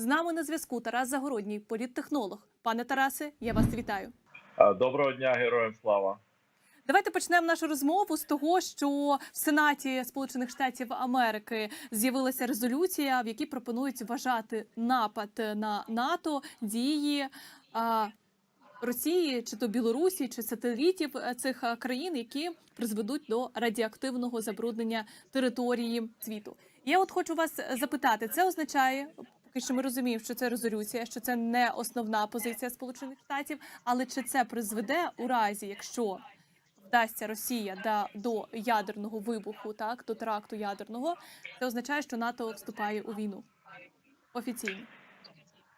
З нами на зв'язку Тарас Загородній, політтехнолог. Пане Тарасе, я вас вітаю. Доброго дня, героям слава. Давайте почнемо нашу розмову з того, що в Сенаті Сполучених Штатів Америки з'явилася резолюція, в якій пропонують вважати напад на НАТО дії а, Росії, чи то Білорусі, чи сателітів е, цих е, країн, які призведуть до радіоактивного забруднення території світу. Я от хочу вас запитати, це означає. Поки що ми розуміємо, що це резолюція, що це не основна позиція Сполучених Штатів, але чи це призведе у разі, якщо вдасться Росія да, до ядерного вибуху, так до теракту ядерного, це означає, що НАТО вступає у війну офіційно.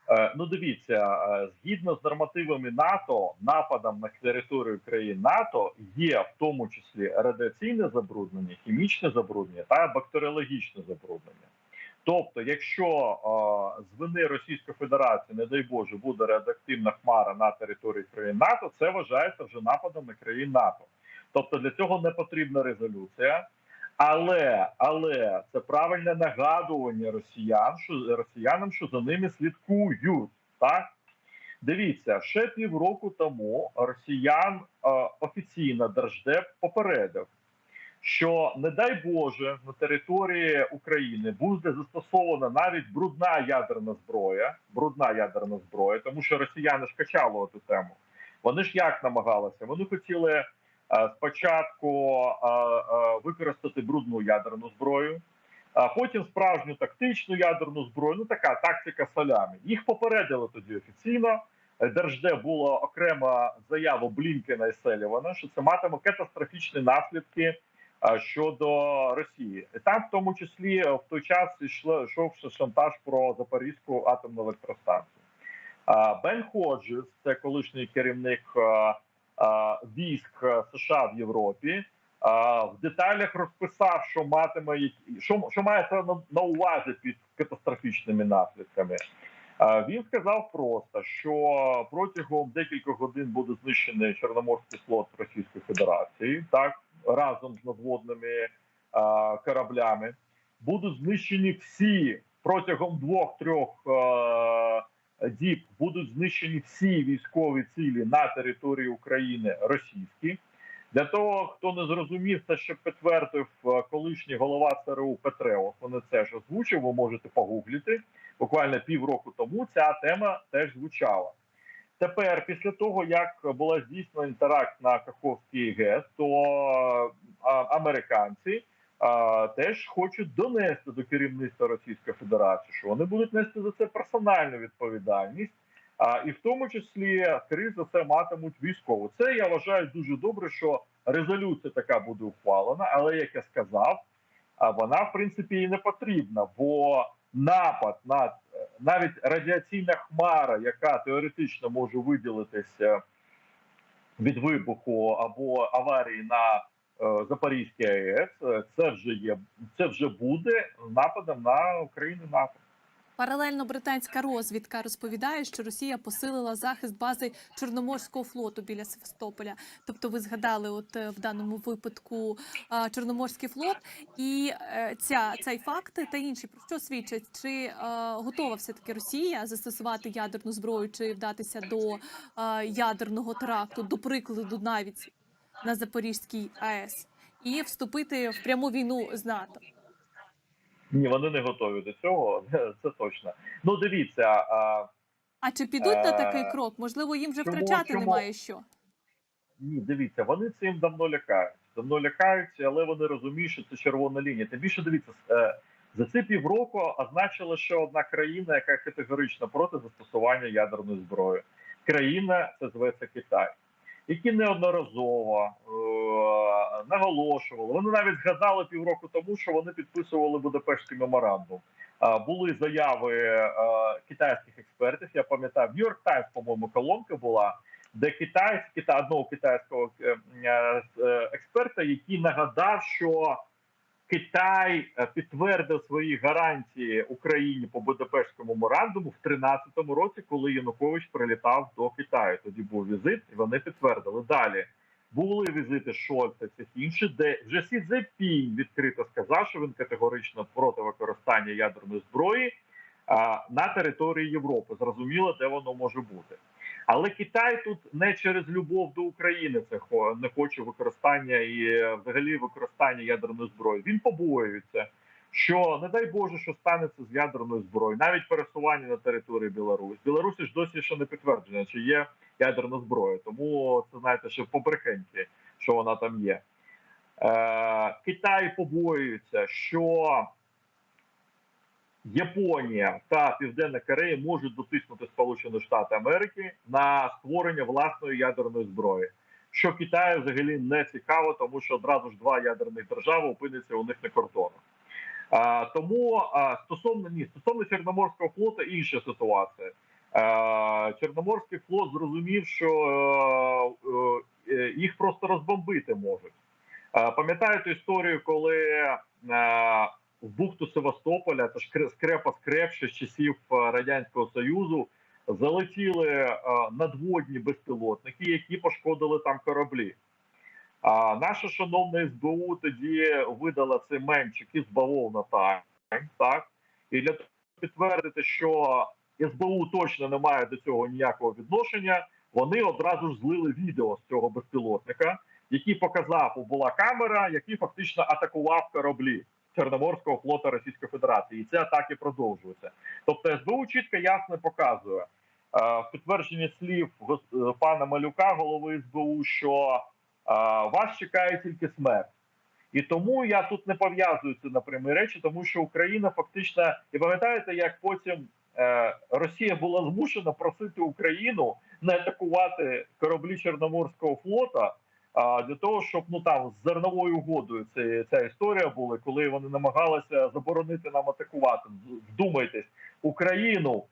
Е, Ну, дивіться, е, згідно з нормативами НАТО, нападом на територію країн НАТО є в тому числі радіаційне забруднення, хімічне забруднення та бактеріологічне забруднення. Тобто, якщо е, з вини Російської Федерації, не дай Боже, буде радіоактивна хмара на території країн НАТО, це вважається вже нападом на країн НАТО. Тобто для цього не потрібна резолюція. Але але це правильне нагадування росіян, що росіянам, що за ними слідкують. Так дивіться, ще півроку тому росіян е, офіційно держдеп попередив, що не дай Боже на території України буде застосована навіть брудна ядерна зброя, брудна ядерна зброя, тому що росіяни ж качали цю тему. Вони ж як намагалися? Вони хотіли е, спочатку е, е, використати брудну ядерну зброю, а потім справжню тактичну ядерну зброю. Ну така тактика солями. Їх попередили тоді офіційно. Е, Держдеп була окрема заява Блінкена і Селівана, що це матиме катастрофічні наслідки щодо Росії. Там, в тому числі, е, в той час йшло йшов шантаж про Запорізьку атомну електростанцію. Бен Ходжес, це колишній керівник військ е, США в Європі. В деталях розписав, що матиме що, що мається на увазі під катастрофічними наслідками. Він сказав просто, що протягом декількох годин буде знищений Чорноморський флот Російської Федерації, так разом з надводними а, кораблями. Будуть знищені всі протягом двох-трьох е, діб. Будуть знищені всі військові цілі на території України російські. Для того, хто не зрозумів, це ще підтвердив е, колишній голова ЦРУ Петреов. Вони це ж озвучив. Ви можете погуглити. Буквально півроку тому ця тема теж звучала. Тепер, після того як була здійснена теракт на Каховський ГЕС, то американці теж хочуть донести до керівництва Російської Федерації, що вони будуть нести за це персональну відповідальність, і в тому числі скоріш за це матимуть військову. Це я вважаю дуже добре, що резолюція така буде ухвалена, але як я сказав, вона в принципі і не потрібна, бо напад на навіть радіаційна хмара, яка теоретично може виділитися від вибуху або аварії на е, Запорізькій АЕС, е, це вже є, це вже буде нападом на Україну НАТО. Паралельно британська розвідка розповідає, що Росія посилила захист бази Чорноморського флоту біля Севастополя. Тобто, ви згадали, от е, в даному випадку Чорноморський флот, і е, ця цей факт та інші про що свідчать, чи е, готова все таки Росія застосувати ядерну зброю, чи вдатися до ядерного теракту, до прикладу, навіть на Запорізькій АЕС, і вступити в пряму війну з НАТО. Ні, вони не готові до цього. Це точно. Ну дивіться, а, А чи підуть на такий Е, крок? Можливо, їм вже чому- втрачати чому? немає що. ні, дивіться, вони цим давно лякають. Давно лякаються, але вони розуміють, що це червона лінія. Тим більше дивіться, е, за ці півроку означила ще одна країна, яка категорично проти застосування ядерної зброї. Країна це зветься Китай, які неодноразово е, наголошували. Вони навіть згадали півроку тому, що вони підписували Будапештський меморандум. Були заяви е, китайських експертів. Я пам'ятаю, в Нью-Йорк Таймс, по-моєму, колонка була, де китайсь, кита, одного китайського е, е, експерта, який нагадав, що Китай е, підтвердив свої гарантії Україні по Будапештському меморандуму в 2013 році, коли Янукович прилітав до Китаю. Тоді був візит, і вони підтвердили. Далі були візити Шольца, цих інших, де вже Сі Цзепінь відкрито сказав, що він категорично проти використання ядерної зброї. а, на території Європи. Зрозуміло, де воно може бути. Але Китай тут не через любов до України це не хоче використання і е, взагалі використання ядерної зброї. Він побоюється, що не дай Боже, що станеться з ядерною зброєю, навіть пересування на території Білорусі. Білорусі ж досі ще не підтверджено, чи є ядерна зброя. Тому це знаєте, що побрехеньки, що вона там є. Е, Китай побоюється, що Японія та Південна Корея можуть дотиснути Сполучені Штати Америки на створення власної ядерної зброї. Що Китаю взагалі не цікаво, тому що одразу ж два ядерних держави опиняться у них на кордонах. А, тому а, стосовно ні, стосовно Чорноморського флоту інша ситуація. А, Чорноморський флот зрозумів, що е, е, їх просто розбомбити можуть. Пам'ятаєте історію, коли е, в бухту Севастополя, це ж кре- скрепа скреп з часів е, Радянського Союзу, залетіли е, надводні безпілотники, які пошкодили там кораблі. А наша шановна СБУ тоді видала цей менчик із бавовна Тайм, так і для того, щоб підтвердити, що СБУ точно не має до цього ніякого відношення. Вони одразу ж злили відео з цього безпілотника, який показав, була камера, який фактично атакував кораблі Чорноморського флоту Російської Федерації, і ці атаки продовжуються. Тобто СБУ чітко ясно показує е, в підтвердженні слів е, пана Малюка, голови СБУ, що е, вас чекає тільки смерть. І тому я тут не пов'язую це на прямі речі, тому що Україна фактично, і пам'ятаєте, як потім Росія була змушена просити Україну не атакувати кораблі Чорноморського флота. А для того, щоб ну там з зерновою угодою це ця історія була, коли вони намагалися заборонити нам атакувати. Вдумайтесь, Україну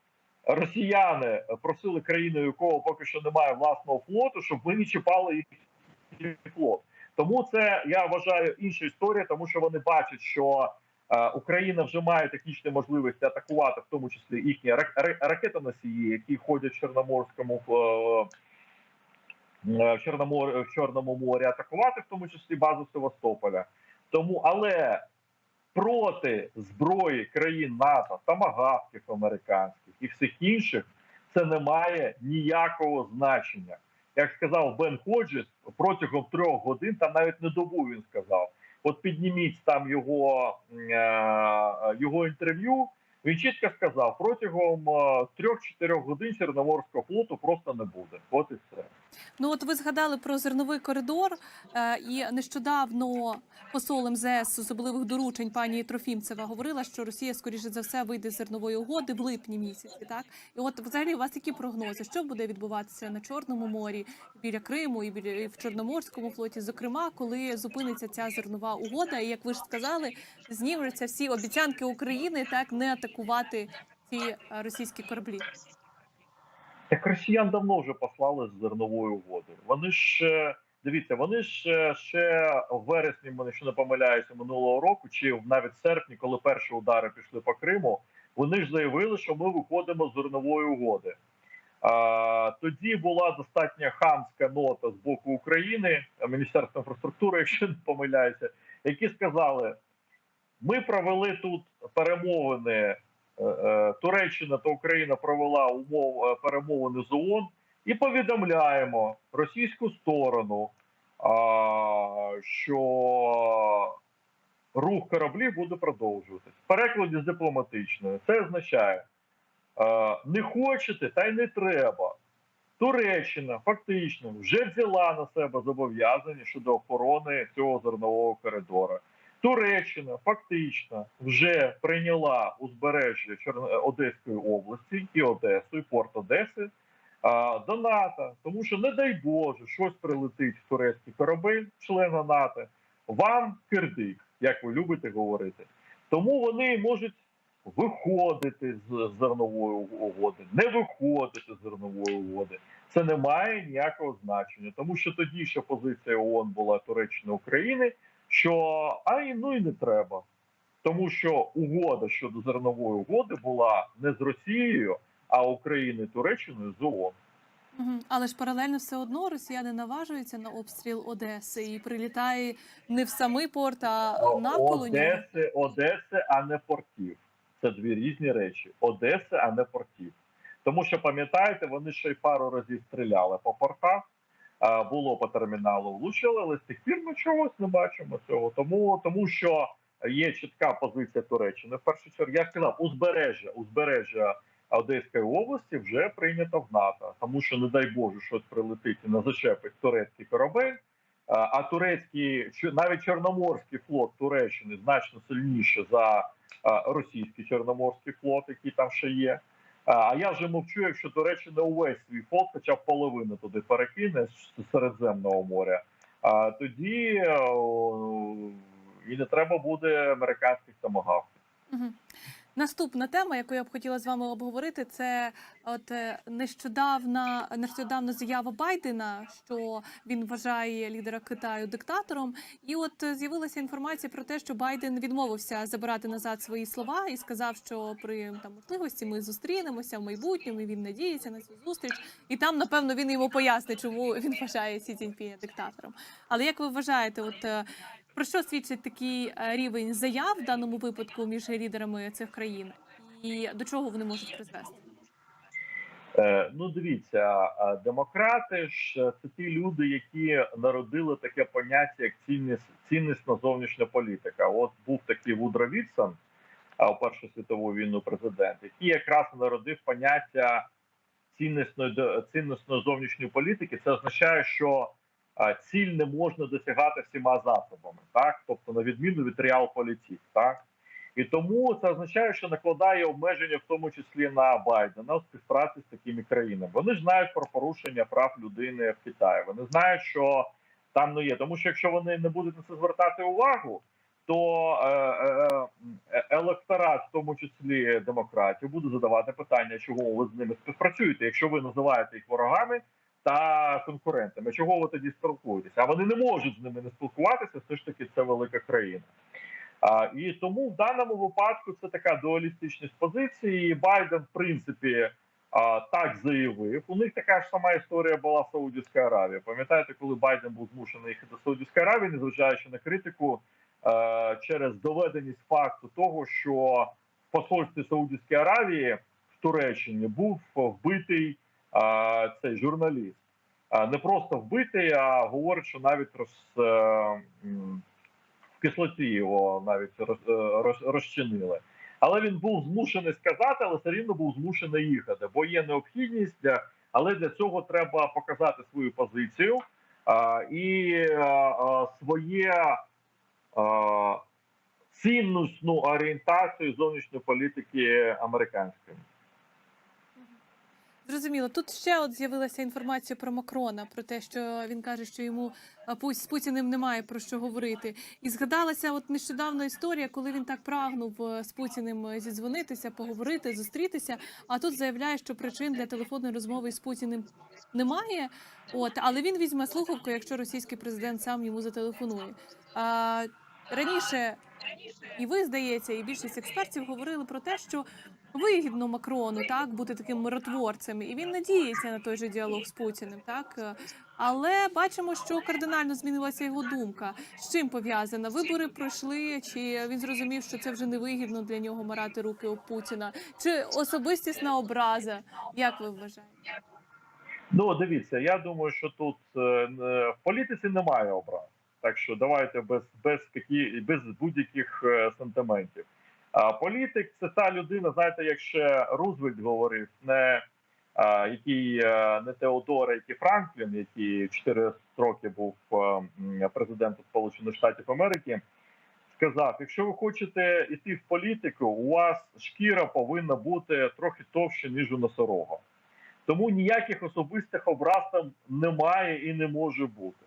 росіяни просили країну, якого поки що немає власного флоту, щоб ми не чіпали їх флот. Тому це я вважаю інша історія, тому що вони бачать, що е, Україна вже має технічні можливості атакувати, в тому числі їхні рак- ра- ракетоносії, які ходять в Чорноморському е, е, в Чорномор в Чорному морі, атакувати, в тому числі базу Севастополя. Тому, але проти зброї країн НАТО, тамагавків американських і всіх інших, це не має ніякого значення. Як сказав Бен Ходжес, протягом трьох годин, там навіть не добу він сказав. От підніміть там його, е, його інтерв'ю. Він чітко сказав, протягом е, трьох-чотирьох годин Чорноморського флоту просто не буде. От і все. Ну от ви згадали про зерновий коридор, е, і нещодавно посол МЗС особливих доручень пані Трофімцева говорила, що Росія скоріше за все вийде з зернової угоди в липні місяці. Так і от взагалі у вас які прогнози? Що буде відбуватися на Чорному морі біля Криму і біля і в Чорноморському флоті, зокрема, коли зупиниться ця зернова угода, і як ви ж сказали, знімуться всі обіцянки України так не атакувати ці російські кораблі. Так росіян давно вже послали з зерновою угодою. Вони ж дивіться, вони ж ще в вересні, якщо не помиляюся, минулого року, чи навіть в серпні, коли перші удари пішли по Криму, вони ж заявили, що ми виходимо з зернової угоди. А, тоді була достатньо хамська нота з боку України, Міністерства інфраструктури, якщо не помиляюся, які сказали: ми провели тут перемовини Туреччина та Україна провела умов е, перемовини з ООН і повідомляємо російську сторону, що рух кораблів буде продовжуватись. В перекладі з дипломатичної це означає е, не хочете, та й не треба. Туреччина фактично вже взяла на себе зобов'язання щодо охорони цього зернового коридора. Туреччина фактично вже прийняла узбережжя Чорно- Одеської області і Одесу, і порт Одеси до НАТО, тому що, не дай Боже, щось прилетить в турецький корабель, члена НАТО, вам кирдик, як ви любите говорити. Тому вони можуть виходити з зернової угоди, не виходити з зернової угоди. Це не має ніякого значення, тому що тоді ще позиція ООН була Туреччини України, що ай ну і не треба. Тому що угода щодо зернової угоди була не з Росією, а Україною Туреччиною з ООН. Але ж паралельно все одно росіяни наважуються на обстріл Одеси і прилітає не в самий порт, а навколо. Одеси, Одеси, а не портів. це дві різні речі: Одеси, а не портів. Тому що пам'ятаєте, вони ще й пару разів стріляли по портах. Було по терміналу, влучили, але з тих пір ми чогось не бачимо цього. Тому, тому що є чітка позиція Туреччини. В першу чергу я сказав, узбережжя, узбережжя Одеської області вже прийнято в НАТО, тому що не дай Боже, щось прилетить і не зачепить турецький корабель. А, турецький навіть чорноморський флот Туреччини значно сильніше за російський чорноморський флот, який там ще є. А я вже мовчу, якщо Туреччина увесь свій флот, хоча б половину туди перекине з Середземного моря. А тоді і не треба буде американських томагавків. Наступна тема, яку я б хотіла з вами обговорити, це от е, нещодавна нещодавно заява Байдена, що він вважає лідера Китаю диктатором. І от е, з'явилася інформація про те, що Байден відмовився забирати назад свої слова і сказав, що при там можливості ми зустрінемося в майбутньому. і Він надіється на цю зустріч, і там напевно він йому пояснить, чому він вважає Сі Цзіньпіня диктатором. Але як ви вважаєте, от е, про що свідчить такий е, рівень заяв в даному випадку між лідерами цих країн, і до чого вони можуть призвести? Е, ну, дивіться, демократи ж е, це ті люди, які народили таке поняття як цінність, ціннісна зовнішня політика. От був такий Вудро Вітсон, у Першу світову війну президент, який якраз народив поняття ціннісної ціннісної зовнішньої політики. Це означає, що ціль не можна досягати всіма засобами, так тобто на відміну від реал-політик, так. І тому це означає, що накладає обмеження, в тому числі на Байдена у співпраці з такими країнами. Вони ж знають про порушення прав людини в Китаї. Вони знають, що там не є. Тому що якщо вони не будуть на це звертати увагу, то е, е, е, електорат, в тому числі демократів, буде задавати питання, чого ви з ними співпрацюєте, якщо ви називаєте їх ворогами та конкурентами. Чого ви тоді спілкуєтеся? А вони не можуть з ними не спілкуватися. Все ж таки, це велика країна. А, і тому в даному випадку це така дуалістичність позиції. Байден, в принципі, а, так заявив. У них така ж сама історія була в Аравії. Пам'ятаєте, коли Байден був змушений їхати до Саудівської Аравії, незважаючи на критику е, через доведеність факту того, що в посольстві Саудівської Аравії в Туреччині був вбитий цей журналіст. Не просто вбитий, а говорить, що навіть роз, е, в кислоті його навіть роз, е, роз, розчинили. Але він був змушений сказати, але все рівно був змушений їхати, бо є необхідність, для, але для цього треба показати свою позицію а, і а, а, своє а, цінностну орієнтацію зовнішньої політики американської. Зрозуміло. Тут ще от з'явилася інформація про Макрона, про те, що він каже, що йому з Путіним немає про що говорити. І згадалася от нещодавно історія, коли він так прагнув е, з Путіним е, зідзвонитися, поговорити, зустрітися. А тут заявляє, що причин для телефонної розмови з Путіним немає. От, але він візьме слухавку, якщо російський президент сам йому зателефонує. А, раніше і ви здається, і більшість експертів говорили про те, що вигідно Макрону так бути таким миротворцем, і він надіється на той же діалог з Путіним, так але бачимо, що кардинально змінилася його думка. З чим пов'язана? Вибори пройшли, чи він зрозумів, що це вже не вигідно для нього марати руки об Путіна, чи особистісна образа? Як ви вважаєте? Ну, дивіться, я думаю, що тут е, е, в політиці немає образ. Так що давайте без без без будь-яких е, сантиментів. Політик це та людина, знаєте, як ще Рузвельт говорив, не а, який е, не Теодор, який Франклін, який 4 роки був е, президентом Сполучених Штатів Америки, сказав: якщо ви хочете йти в політику, у вас шкіра повинна бути трохи товще, ніж у носорога. Тому ніяких особистих образ там немає і не може бути.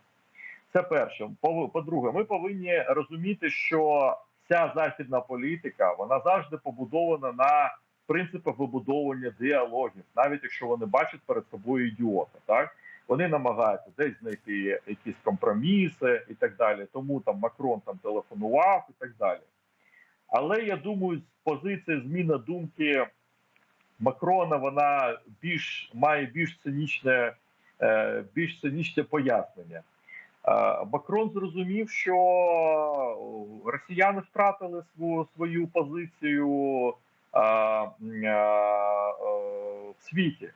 Це перше. По-друге, ми повинні розуміти, що ця західна політика вона завжди побудована на принципах вибудовування діалогів, навіть якщо вони бачать перед собою ідіота, так вони намагаються десь знайти якісь компроміси і так далі. Тому там Макрон там телефонував і так далі. Але я думаю, з позиції зміни думки Макрона вона більш має більш цинічне, е, більш цинічне пояснення. Е, Макрон зрозумів, що росіяни втратили свою, свою позицію е, в світі.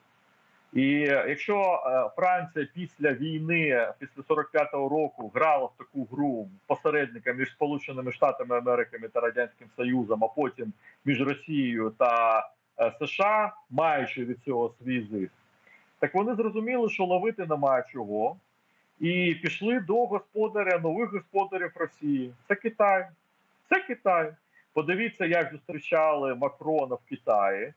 І якщо е, Франція після війни, після 45-го року, грала в таку гру посередника між Сполученими Штатами Америки та Радянським Союзом, а потім між Росією та е, США, маючи від цього свій зиск, так вони зрозуміли, що ловити немає чого, і пішли до господаря нових господарів Росії. Це Китай. Це Китай. Подивіться, як зустрічали Макрона в Китаї.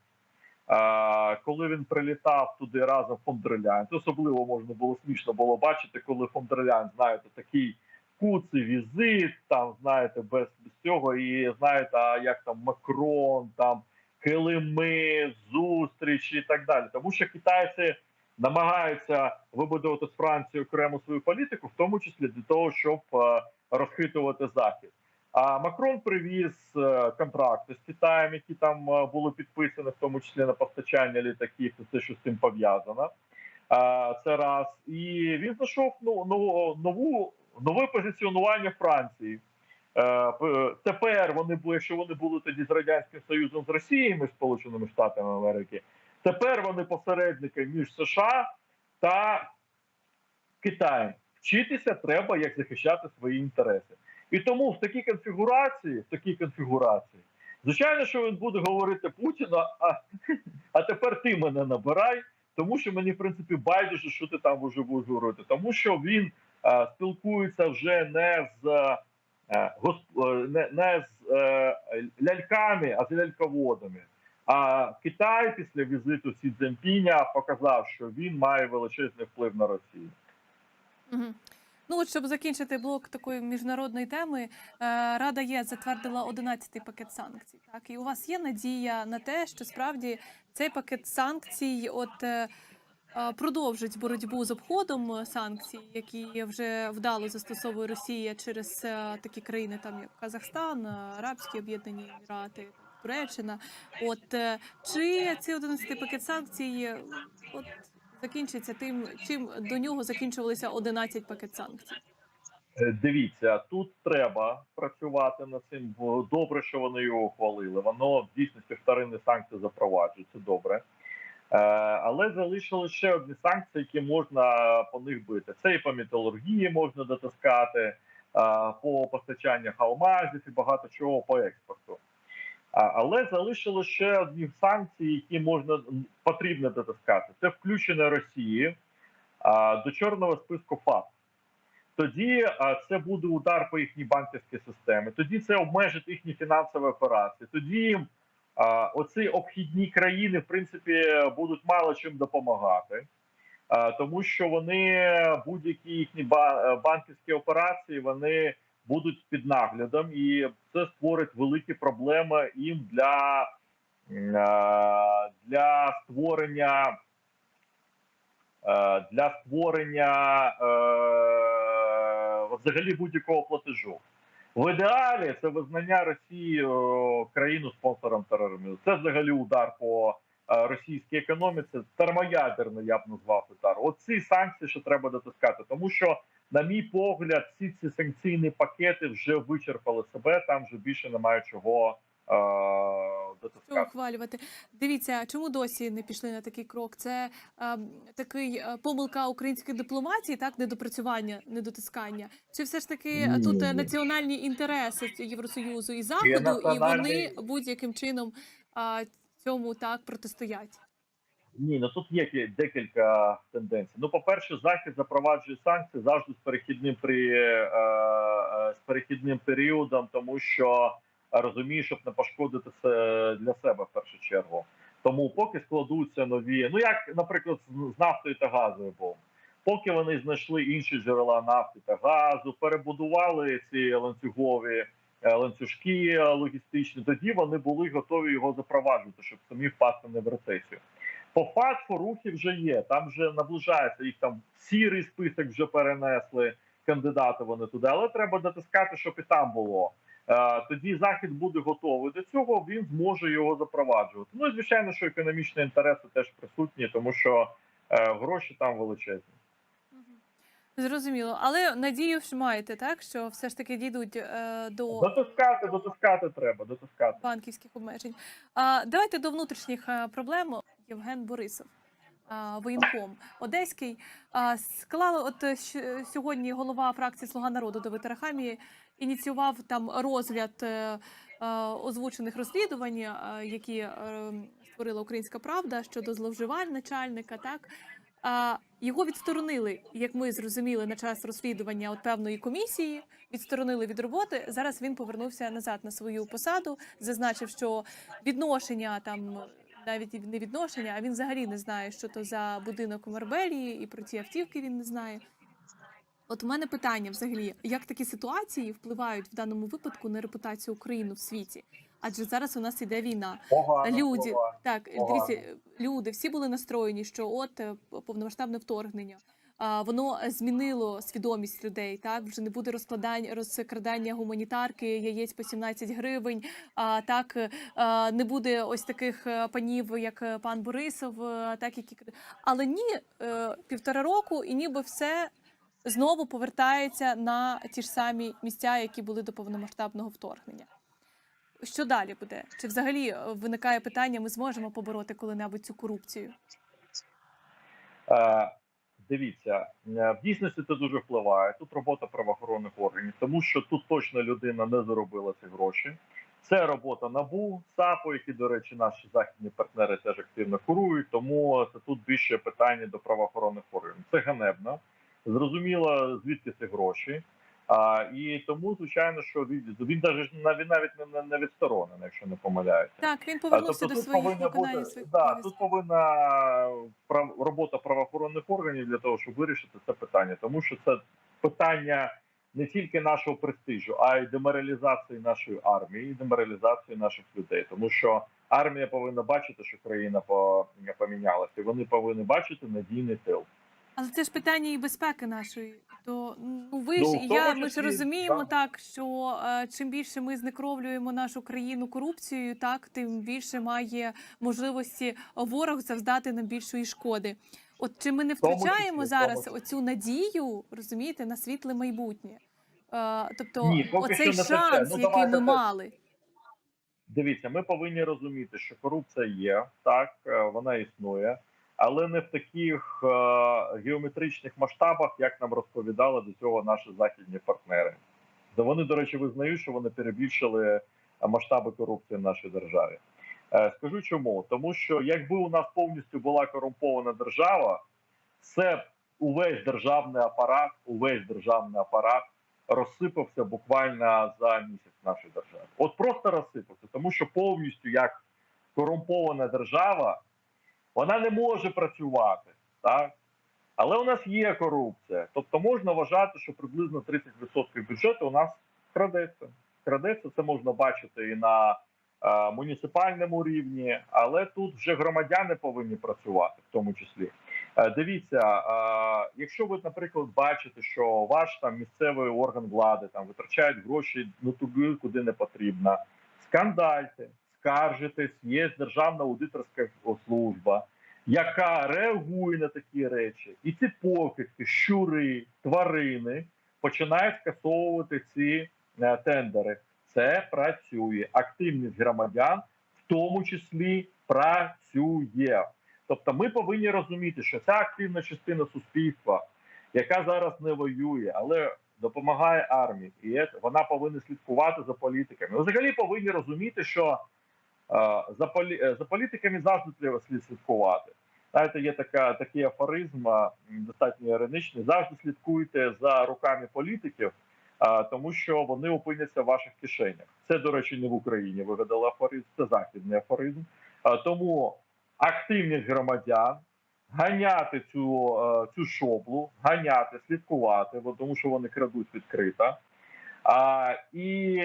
Коли він прилітав туди разом фондерлян, то особливо можна було смішно було бачити, коли фондерлян, знаєте, такий куций візит, там знаєте, без, без цього, і знаєте, а як там Макрон, там килими, зустрічі і так далі. Тому що китайці намагаються вибудувати з Францією окрему свою політику, в тому числі для того, щоб е, розхитувати захід. А Макрон привіз е, контракти з Китаєм, які там е, були підписані, в тому числі на постачання літаків, і все, що з цим пов'язано. Це раз. І він знайшов ну, нову, нову нове позиціонування Франції. Тепер вони були, якщо вони були тоді з радянським союзом з Росією, з Сполученими Штатами Америки. Тепер вони посередники між США та Китаєм. Вчитися треба, як захищати свої інтереси. І тому в такій конфігурації, в такій конфігурації, звичайно, що він буде говорити Путіну, а, а тепер ти мене набирай, тому що мені в принципі байдуже, що ти там вже будеш говорити. Тому що він е, спілкується вже не з е, госп- е, не, не з е, ляльками, а з ляльководами. А Китай після візиту Сі Цзіньпіня показав, що він має величезний вплив на Росію. Мгм. Ну от щоб закінчити блок такої міжнародної теми, е, Рада ЄС затвердила 11-й пакет санкцій. Так і у вас є надія на те, що справді цей пакет санкцій, от е, е, продовжить боротьбу з обходом санкцій, які вже вдало застосовує Росія через такі країни, там як Казахстан, Арабські Об'єднані Емірати, Туреччина. От е, чи цей 11-й пакет санкцій е, от закінчиться тим, чим до нього закінчувалися 11 пакет санкцій. Е, Дивіться, тут треба працювати над цим. Добре, що вони його ухвалили. Воно в дійсності вторинні санкції запроваджують. Це добре. Але залишили ще одні санкції, які можна по них бити. Це і по металургії можна дотискати, по постачаннях алмазів і багато чого по експорту. Але залишили ще одні санкції, які можна потрібно дотискати. Це включення Росії до чорного списку ФАТ. Тоді це буде удар по їхній банківській системі. Тоді це обмежить їхні фінансові операції. Тоді оці обхідні країни, в принципі, будуть мало чим допомагати, тому що вони будь-які їхні банківські операції вони будуть під наглядом, і це створить великі проблеми їм для, для створення. е, Для створення е, взагалі будь-якого платежу. В ідеалі це визнання Росії е, країну спонсором тероризму. Це взагалі удар по е, російській економіці. Термоядерний я б назвав удар. Оці санкції ще треба дотискати, тому що, на мій погляд, всі ці санкційні пакети вже вичерпали себе. Там вже більше немає чого е, Що ухвалювати? Дивіться, чому досі не пішли на такий крок? Це е, такий е, помилка української дипломатії, так недопрацювання, недотискання. Чи все ж таки е, Ні, тут е, ні. національні інтереси Євросоюзу і заходу, і національний- вони будь-яким чином а, цьому так протистоять? Ні, ну тут є декілька тенденцій. Ну, по-перше, захід запроваджує санкції завжди з перехідним при е, е, з перехідним періодом, тому що розуміє, щоб не пошкодити це для себе в першу чергу. Тому поки складуться нові, ну як, наприклад, з- нафтою та газою був. Поки вони знайшли інші джерела нафти та газу, перебудували ці ланцюгові е, ланцюжки е, логістичні, тоді вони були готові його запроваджувати, щоб самі впасти не в рецесію. По факту рухи вже є. Там вже наближається їх там сірий список вже перенесли кандидати вони туди, але треба дотискати, щоб і там було. Е, Тоді захід буде готовий до цього. Він зможе його запроваджувати. Ну і звичайно, що економічні інтереси теж присутні, тому що е, гроші там величезні. Зрозуміло, але надію ж маєте, так що все ж таки дійдуть е, до Дотискати, дотискати треба, дотискати. банківських обмежень. А давайте до внутрішніх е, проблем. Євген Борисов, а, воєнком Одеський, а, склали. От е, щ- сьогодні голова фракції Слуга народу Давид Арахамії ініціював там розгляд е, е, озвучених розслідувань, е, які е, створила Українська Правда щодо зловживань начальника. Так а його відсторонили, як ми зрозуміли, на час розслідування от певної комісії. Відсторонили від роботи. Зараз він повернувся назад на свою посаду, зазначив, що відношення там навіть не відношення, а він взагалі не знає, що то за будинок у Марбелії, і про ті автівки він не знає. От у мене питання взагалі, як такі ситуації впливають в даному випадку на репутацію України в світі? Адже зараз у нас іде війна. Погано, Люди, погано. так Погано. дивіться, люди всі були настроєні, що от е, повномасштабне вторгнення. А воно змінило свідомість людей. Так вже не буде розкладання розкрадання гуманітарки, яєць по 17 гривень. А так е, не буде ось таких е, панів, як пан Борисов, так які але ні, півтора року, і ніби все знову повертається на ті ж самі місця, які були до повномасштабного вторгнення. Що далі буде? Чи взагалі е, виникає питання, ми зможемо побороти коли-небудь цю корупцію? Е, Дивіться, е, в дійсності це дуже впливає. Тут робота правоохоронних органів, тому що тут точно людина не заробила ці гроші. Це робота набу САПу, які, до речі, наші західні партнери теж активно курують. Тому це тут більше питання до правоохоронних органів. Це ганебно. Зрозуміло, звідки ці гроші. А, і тому, звичайно, що він, він навіть навіть навіть не, не, не відсторонений, якщо не помиляюся. Так, він повернувся до тут своїх виконання бути- своїх да, тут повинна прав- робота правоохоронних органів для того, щоб вирішити це питання, тому що це питання не тільки нашого престижу, а й деморалізації нашої армії, і деморалізації наших людей. Тому що армія повинна бачити, що країна помінялася. і Вони повинні бачити надійний тил. Але це ж питання і безпеки нашої. То ну ви Ну, ж і я, ми ж розуміємо да. так, що е, чим більше ми знекровлюємо нашу країну корупцією, так тим більше має можливості ворог завдати нам більшої шкоди. От чи ми не втрачаємо числі, зараз тому оцю надію, розумієте, на світле майбутнє? Е, тобто, Ні, оцей шанс. Ну, який ми так. мали. Дивіться, ми повинні розуміти, що корупція є, так е, вона існує, але не в таких е, геометричних масштабах, як нам розповідали до цього наші західні партнери. Вони, до речі, визнають, що вони перебільшили масштаби корупції в нашій державі. Е, Скажу чому, тому що якби у нас повністю була корумпована держава, це увесь державний апарат, увесь державний апарат розсипався буквально за місяць в нашій державі. От просто розсипався, тому що повністю як корумпована держава, вона не може працювати, так? Але у нас є корупція. Тобто можна вважати, що приблизно 30% бюджету у нас крадеться. Крадеться, це можна бачити і на е, муніципальному рівні, але тут вже громадяни повинні працювати, в тому числі. Е, Дивіться, е, якщо ви, наприклад, бачите, що ваш там місцевий орган влади там витрачають гроші ну туди, куди не потрібно, скандальте, скаржитесь, є державна аудиторська служба, яка реагує на такі речі, і ці покидьки, щури, тварини починають скасовувати ці е, тендери. Це працює. Активність громадян, в тому числі, працює. Тобто, ми повинні розуміти, що ця активна частина суспільства, яка зараз не воює, але допомагає армії, і вона повинна слідкувати за політиками. Взагалі повинні розуміти, що за полі е, за політиками завжди треба слід слідкувати. Знаєте, є така такий афоризм, достатньо іронічний. Завжди слідкуйте за руками політиків, тому що вони опиняться в ваших кишенях. Це, до речі, не в Україні вигадали афоризм, це західний афоризм. Тому активність громадян, ганяти цю, цю шоблу, ганяти, слідкувати, бо тому що вони крадуть відкрито. І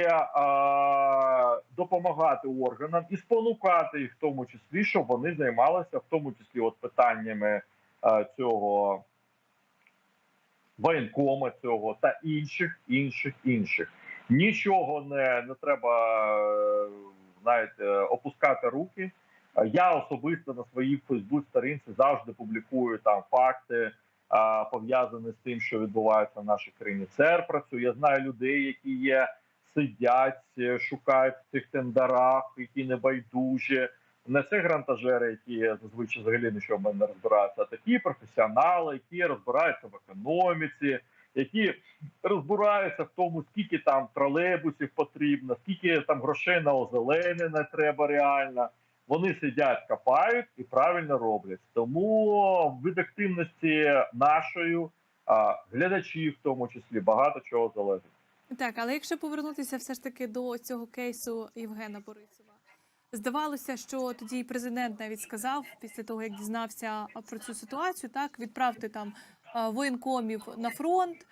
допомагати органам і спонукати їх в тому числі, щоб вони займалися в тому числі от питаннями цього воєнкома цього та інших, інших, інших. Нічого не, не треба знаєте, опускати руки. Я особисто на своїй Фейсбук сторінці завжди публікую там факти а, пов'язані з тим, що відбувається в нашій країні. ЦЕР працює. Я знаю людей, які є, сидять, е, шукають в цих тендерах, які не байдужі. Не це грантажери, які зазвичай взагалі нічого не розбираються, а такі професіонали, які розбираються в економіці, які розбираються в тому, скільки там тролейбусів потрібно, скільки там грошей на озеленення треба реально. Вони сидять, копають і правильно роблять. Тому від активності нашої глядачів, в тому числі, багато чого залежить. Так, але якщо повернутися все ж таки до цього кейсу Євгена Борисова, здавалося, що тоді президент навіть сказав, після того як дізнався про цю ситуацію, так відправте там воєнкомів на фронт.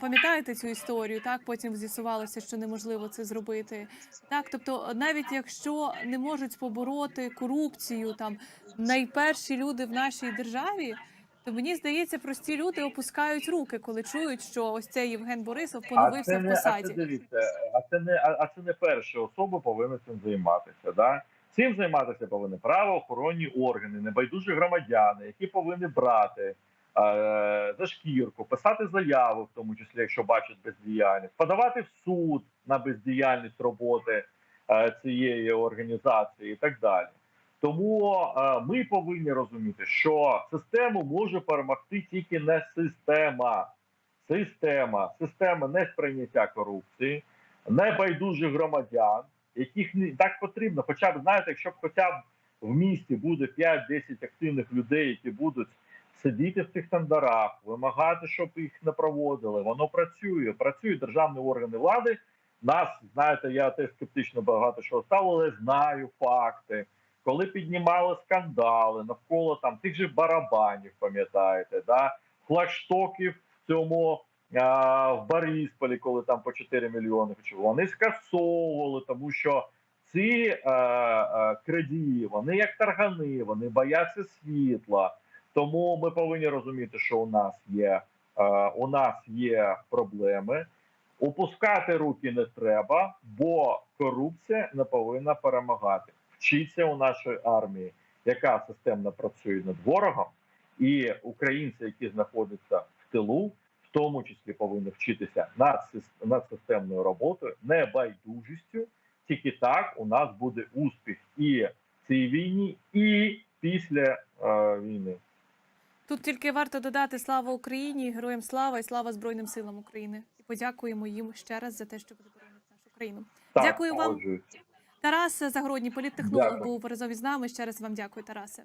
Пам'ятаєте цю історію? Так потім з'ясувалося, що неможливо це зробити. Так, тобто, навіть якщо не можуть побороти корупцію, там найперші люди в нашій державі. То мені здається, прості люди опускають руки, коли чують, що ось цей Євген Борисов поновився в не, а це посаді. дивіться, а це не а, а це не перші особи повинні цим займатися. Да? Цим займатися повинні правоохоронні органи, небайдужі громадяни, які повинні брати за шкірку, писати заяви, в тому числі, якщо бачать бездіяльність, подавати в суд на бездіяльність роботи е, цієї організації і так далі. Тому е, ми повинні розуміти, що систему може перемогти тільки не система система, система несприйняття корупції, небайдужих громадян, яких не так потрібно. Хоча б знаєте, якщо б хоча б в місті буде 5-10 активних людей, які будуть сидіти в цих тендерах, вимагати, щоб їх не проводили. Воно працює. Працюють державні органи влади. Нас знаєте, я теж скептично багато чого ставив, але знаю факти. Коли піднімали скандали навколо там тих же барабанів, пам'ятаєте, да флагштоків в цьому а, в Борисполі, коли там по 4 мільйони вони скасовували, тому що ці е, е, крадії, вони як таргани, вони бояться світла. Тому ми повинні розуміти, що у нас є е, у нас є проблеми. Опускати руки не треба, бо корупція не повинна перемагати. Вчиться у нашої армії, яка системно працює над ворогом, і українці, які знаходяться в тилу, в тому числі повинні вчитися над, системною роботою, небайдужістю. Тільки так у нас буде успіх і в цій війні, і після е, війни. Тут тільки варто додати слава Україні, героям слава і слава Збройним силам України. І подякуємо їм ще раз за те, що буде нашу країну. Так, Дякую вам. погоджуюсь. Тарас Загородній, політтехнолог, Дякую. був разом із нами. Ще раз вам дякую, Тарасе.